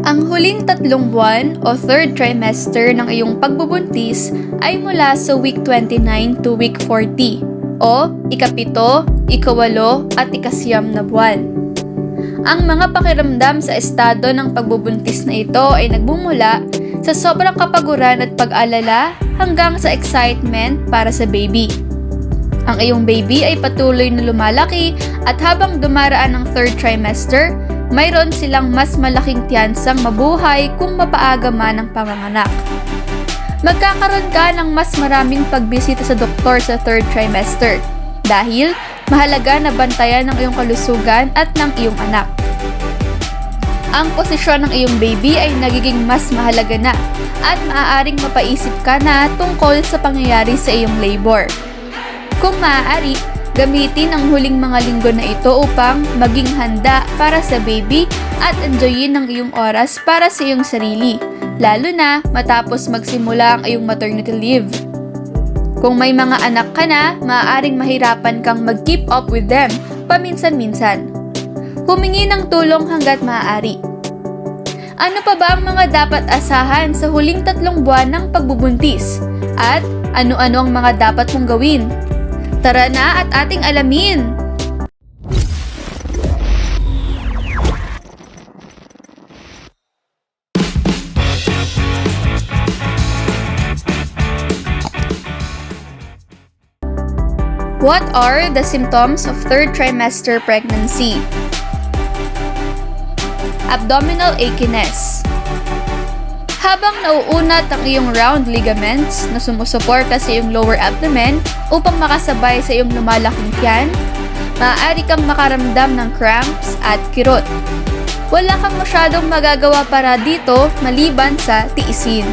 Ang huling tatlong buwan o third trimester ng iyong pagbubuntis ay mula sa week 29 to week 40 o ikapito, ikawalo at ikasiyam na buwan. Ang mga pakiramdam sa estado ng pagbubuntis na ito ay nagmumula sa sobrang kapaguran at pag-alala hanggang sa excitement para sa baby. Ang iyong baby ay patuloy na lumalaki at habang dumaraan ang third trimester, mayroon silang mas malaking tiyansang mabuhay kung mapaaga man ang panganganak. Magkakaroon ka ng mas maraming pagbisita sa doktor sa third trimester dahil mahalaga na bantayan ng iyong kalusugan at ng iyong anak. Ang posisyon ng iyong baby ay nagiging mas mahalaga na at maaaring mapaisip ka na tungkol sa pangyayari sa iyong labor. Kung maaari, gamitin ang huling mga linggo na ito upang maging handa para sa baby at enjoyin ang iyong oras para sa iyong sarili, lalo na matapos magsimula ang iyong maternity leave. Kung may mga anak ka na, maaaring mahirapan kang mag-keep up with them paminsan-minsan. Humingi ng tulong hanggat maaari. Ano pa ba ang mga dapat asahan sa huling tatlong buwan ng pagbubuntis? At ano-ano ang mga dapat mong gawin? Tara na at ating alamin! What are the symptoms of third trimester pregnancy? Abdominal achiness. Habang nauunat ang iyong round ligaments na sumusuporta sa iyong lower abdomen upang makasabay sa iyong lumalaking tiyan, maaari kang makaramdam ng cramps at kirot. Wala kang masyadong magagawa para dito maliban sa tiisin.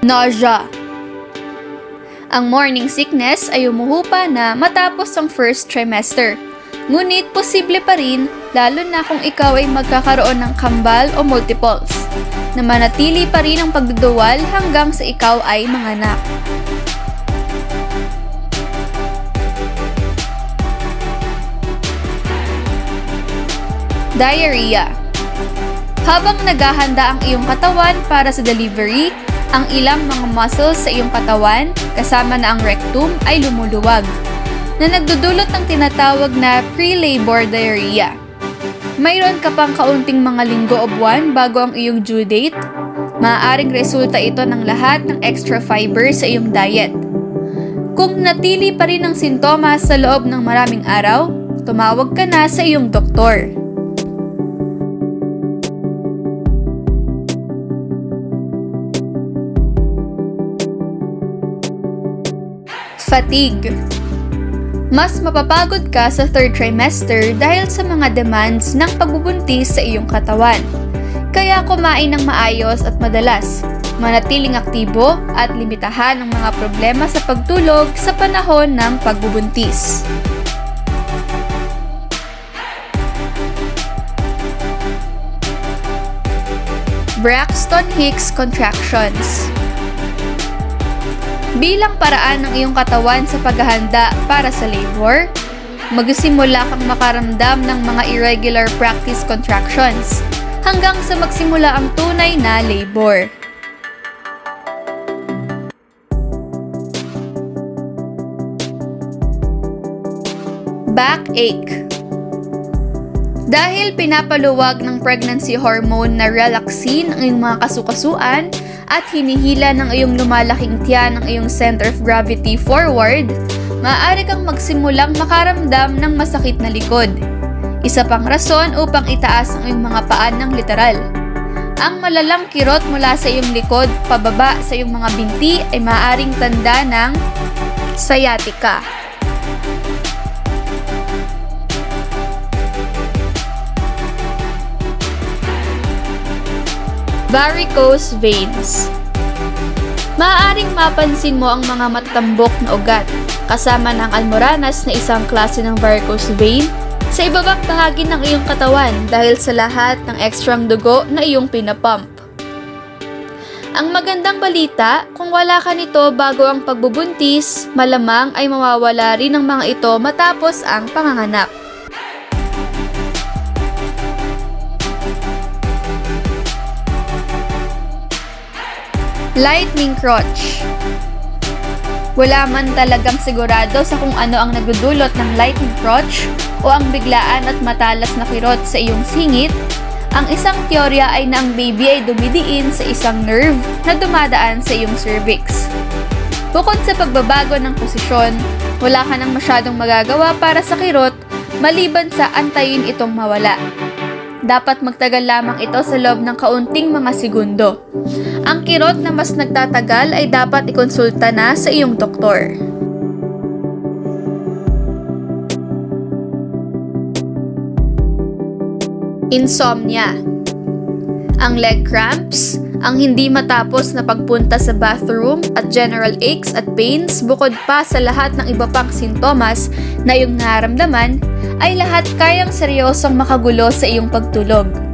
Nausea. Ang morning sickness ay umuhupa na matapos ang first trimester. Ngunit posible pa rin lalo na kung ikaw ay magkakaroon ng kambal o multiples na manatili pa rin ang pagduduwal hanggang sa ikaw ay manganak. Diarrhea Habang naghahanda ang iyong katawan para sa delivery, ang ilang mga muscles sa iyong katawan, kasama na ang rectum, ay lumuluwag, na nagdudulot ng tinatawag na pre-labor diarrhea. Mayroon ka pang kaunting mga linggo o buwan bago ang iyong due date. Maaaring resulta ito ng lahat ng extra fiber sa iyong diet. Kung natili pa rin ang sintomas sa loob ng maraming araw, tumawag ka na sa iyong doktor. Fatigue Mas mapapagod ka sa third trimester dahil sa mga demands ng pagbubuntis sa iyong katawan. Kaya kumain ng maayos at madalas, manatiling aktibo at limitahan ang mga problema sa pagtulog sa panahon ng pagbubuntis. Braxton Hicks contractions. Bilang paraan ng iyong katawan sa paghahanda para sa labor, magsimula kang makaramdam ng mga irregular practice contractions hanggang sa magsimula ang tunay na labor. Backache Dahil pinapaluwag ng pregnancy hormone na relaxin ang iyong mga kasukasuan, at hinihila ng iyong lumalaking tiyan ng iyong center of gravity forward, maaari kang magsimulang makaramdam ng masakit na likod. Isa pang rason upang itaas ang iyong mga paan ng literal. Ang malalang kirot mula sa iyong likod pababa sa iyong mga binti ay maaaring tanda ng sciatica. Varicose veins. Maaaring mapansin mo ang mga matatambok na ugat, kasama ng almoranas na isang klase ng varicose vein sa ibabang bahagi ng iyong katawan dahil sa lahat ng ekstrang dugo na iyong pinapump. Ang magandang balita, kung wala ka nito bago ang pagbubuntis, malamang ay mawawala rin ang mga ito matapos ang panganganak. Lightning crotch. Wala man talagang sigurado sa kung ano ang nagdudulot ng lightning crotch o ang biglaan at matalas na kirot sa iyong singit, ang isang teorya ay na ang baby ay dumidiin sa isang nerve na dumadaan sa iyong cervix. Bukod sa pagbabago ng posisyon, wala ka nang masyadong magagawa para sa kirot maliban sa antayin itong mawala. Dapat magtagal lamang ito sa loob ng kaunting mga segundo. Kirot na mas nagtatagal ay dapat ikonsulta na sa iyong doktor. Insomnia Ang leg cramps, ang hindi matapos na pagpunta sa bathroom at general aches at pains bukod pa sa lahat ng iba pang sintomas na iyong naramdaman ay lahat kayang seryosong makagulo sa iyong pagtulog.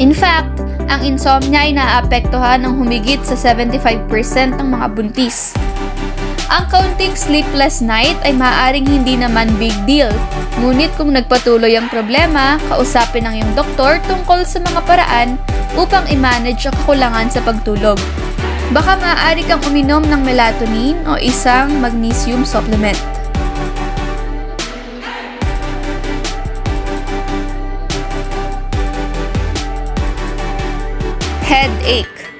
In fact, ang insomnia ay naapektuhan ng humigit sa 75% ng mga buntis. Ang kaunting sleepless night ay maaaring hindi naman big deal. Ngunit kung nagpatuloy ang problema, kausapin ang iyong doktor tungkol sa mga paraan upang i-manage ang kakulangan sa pagtulog. Baka maaari kang uminom ng melatonin o isang magnesium supplement. Headache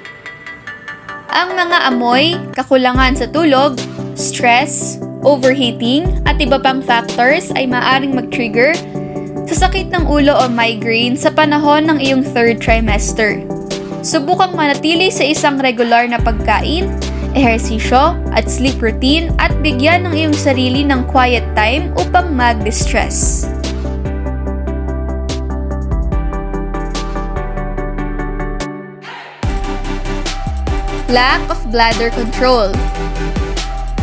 Ang mga amoy, kakulangan sa tulog, stress, overheating, at iba pang factors ay maaring mag-trigger sa sakit ng ulo o migraine sa panahon ng iyong third trimester. Subukang manatili sa isang regular na pagkain, ehersisyo, at sleep routine at bigyan ng iyong sarili ng quiet time upang mag-distress. Lack of bladder control.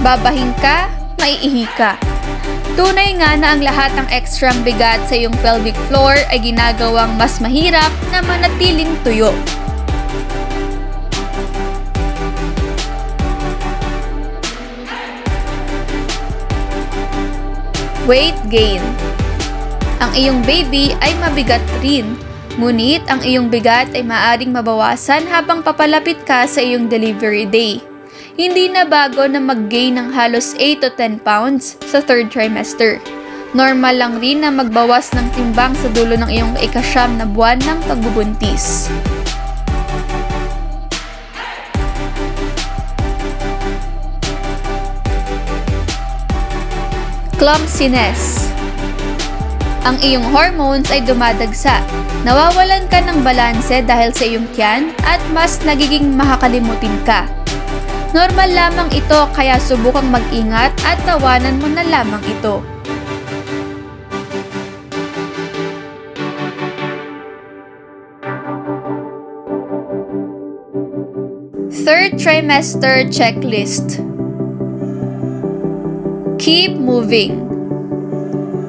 Babahin ka, maiihi ka. Tunay nga na ang lahat ng ekstrang bigat sa iyong pelvic floor ay ginagawang mas mahirap na manatiling tuyo. Weight gain. Ang iyong baby ay mabigat rin, ngunit ang iyong bigat ay maaring mabawasan habang papalapit ka sa iyong delivery day. Hindi na bago na mag-gain ng halos 8 to 10 pounds sa third trimester. Normal lang rin na magbawas ng timbang sa dulo ng iyong ikasyam na buwan ng pagbubuntis. Clumsiness Ang iyong hormones ay dumadagsa. Nawawalan ka ng balanse dahil sa iyong tiyan at mas nagiging makakalimutin ka. Normal lamang ito kaya subukang mag-ingat at tawanan mo na lamang ito. Third trimester checklist. Keep moving.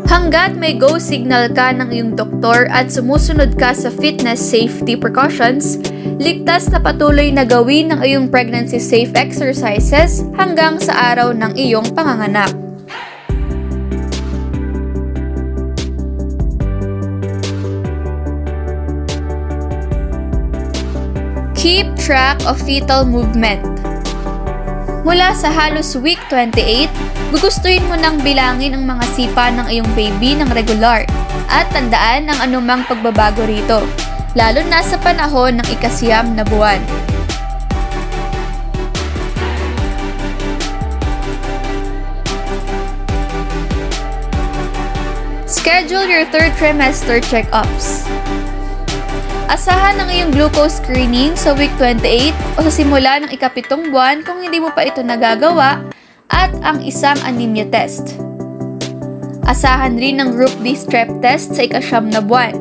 Hanggat may go signal ka ng iyong doktor at sumusunod ka sa fitness safety precautions, ligtas na patuloy na gawin ng iyong pregnancy safe exercises hanggang sa araw ng iyong panganganak. Keep track of fetal movement. Mula sa halos week 28, gugustuhin mo nang bilangin ang mga sipa ng iyong baby ng regular at tandaan ang anumang pagbabago rito, lalo na sa panahon ng ikasiyam na buwan. Schedule your third trimester check-ups. Asahan ang iyong glucose screening sa week 28 o sa simula ng ikapitong buwan kung hindi mo pa ito nagagawa at ang isang anemia test. Asahan rin ang Group D strep test sa ikasyam na buwan.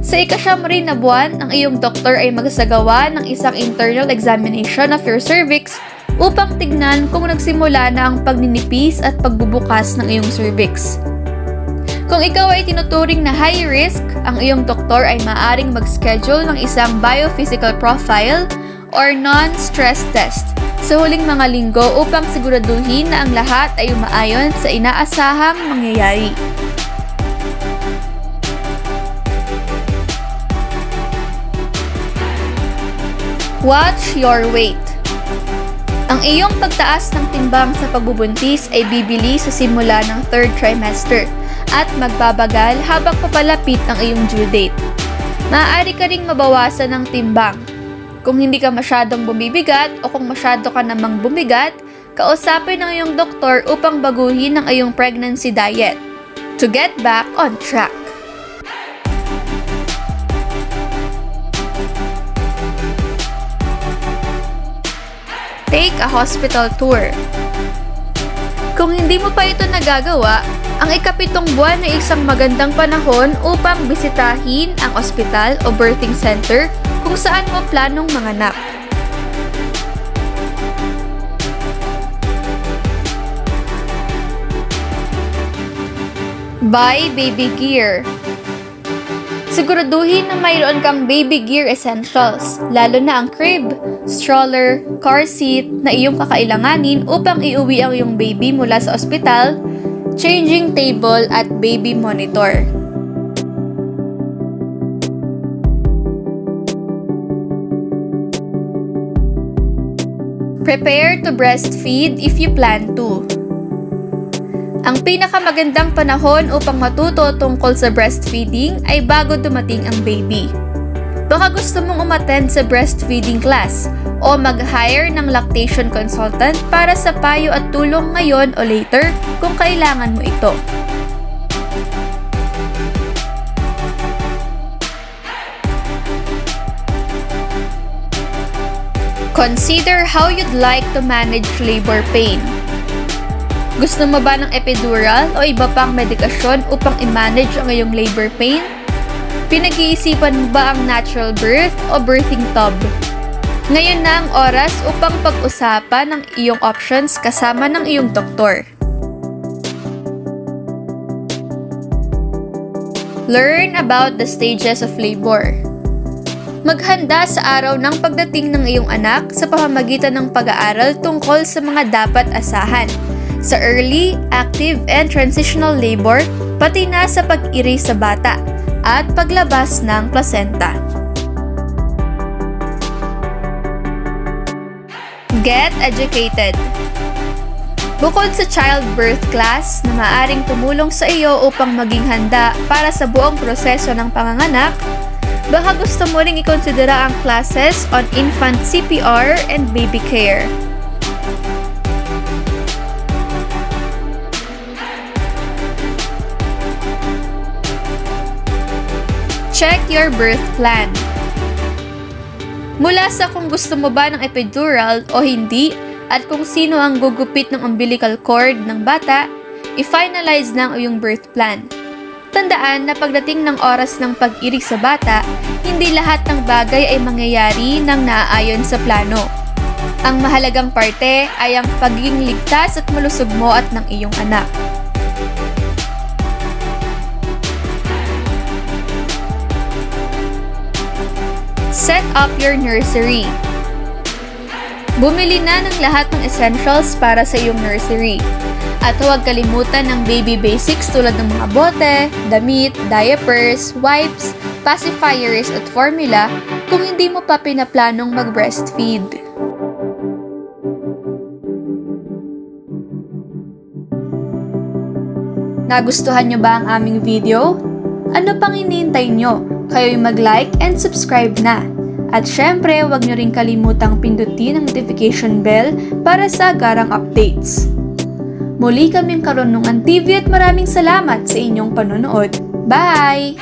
Sa ikasyam rin na buwan, ang iyong doktor ay magsagawa ng isang internal examination of your cervix upang tignan kung nagsimula na ang pagninipis at pagbubukas ng iyong cervix. Kung ikaw ay tinuturing na high risk, ang iyong doktor ay maaring mag-schedule ng isang biophysical profile or non-stress test sa huling mga linggo upang siguraduhin na ang lahat ay umaayon sa inaasahang mangyayari. Watch your weight. Ang iyong pagtaas ng timbang sa pagbubuntis ay bibili sa simula ng third trimester at magbabagal habang papalapit ang iyong due date. Maaari ka ring mabawasan ng timbang. Kung hindi ka masyadong bumibigat o kung masyado ka namang bumigat, kausapin ng iyong doktor upang baguhin ang iyong pregnancy diet to get back on track. Take a hospital tour. Kung hindi mo pa ito nagagawa, ang ikapitong buwan ay isang magandang panahon upang bisitahin ang ospital o birthing center kung saan mo planong manganak. Buy baby gear. Siguraduhin na mayroon kang baby gear essentials, lalo na ang crib, stroller, car seat na iyong kakailanganin upang iuwi ang iyong baby mula sa ospital, changing table at baby monitor. Prepare to breastfeed if you plan to. Ang pinakamagandang panahon upang matuto tungkol sa breastfeeding ay bago dumating ang baby. Baka gusto mong umattend sa breastfeeding class o mag-hire ng lactation consultant para sa payo at tulong ngayon o later kung kailangan mo ito. Consider how you'd like to manage labor pain. Gusto mo ba ng epidural o iba pang medikasyon upang i-manage ang iyong labor pain? Pinag-iisipan mo ba ang natural birth o birthing tub? Ngayon na ang oras upang pag-usapan ang iyong options kasama ng iyong doktor. Learn about the stages of labor. Maghanda sa araw ng pagdating ng iyong anak sa pamamagitan ng pag-aaral tungkol sa mga dapat asahan sa early, active, and transitional labor, pati na sa pag-iri sa bata at paglabas ng placenta. Get educated. Bukod sa childbirth class na maaring tumulong sa iyo upang maging handa para sa buong proseso ng panganganak, baka gusto mo ring ikonsidera ang classes on infant CPR and baby care. Check your birth plan. Mula sa kung gusto mo ba ng epidural o hindi at kung sino ang gugupit ng umbilical cord ng bata, i-finalize na ang iyong birth plan. Tandaan na pagdating ng oras ng pag-irig sa bata, hindi lahat ng bagay ay mangyayari ng naaayon sa plano. Ang mahalagang parte ay ang pagiging ligtas at malusog mo at ng iyong anak. Set up your nursery. Bumili na ng lahat ng essentials para sa iyong nursery. At huwag kalimutan ng baby basics tulad ng mga bote, damit, diapers, wipes, pacifiers at formula kung hindi mo pa pinaplanong mag-breastfeed. Nagustuhan nyo ba ang aming video? Ano pang hinihintay nyo? Kayo'y mag-like and subscribe na. At syempre, huwag nyo rin kalimutang pindutin ang notification bell para sa agarang updates. Muli kaming Karunungan TV at maraming salamat sa inyong panonood. Bye!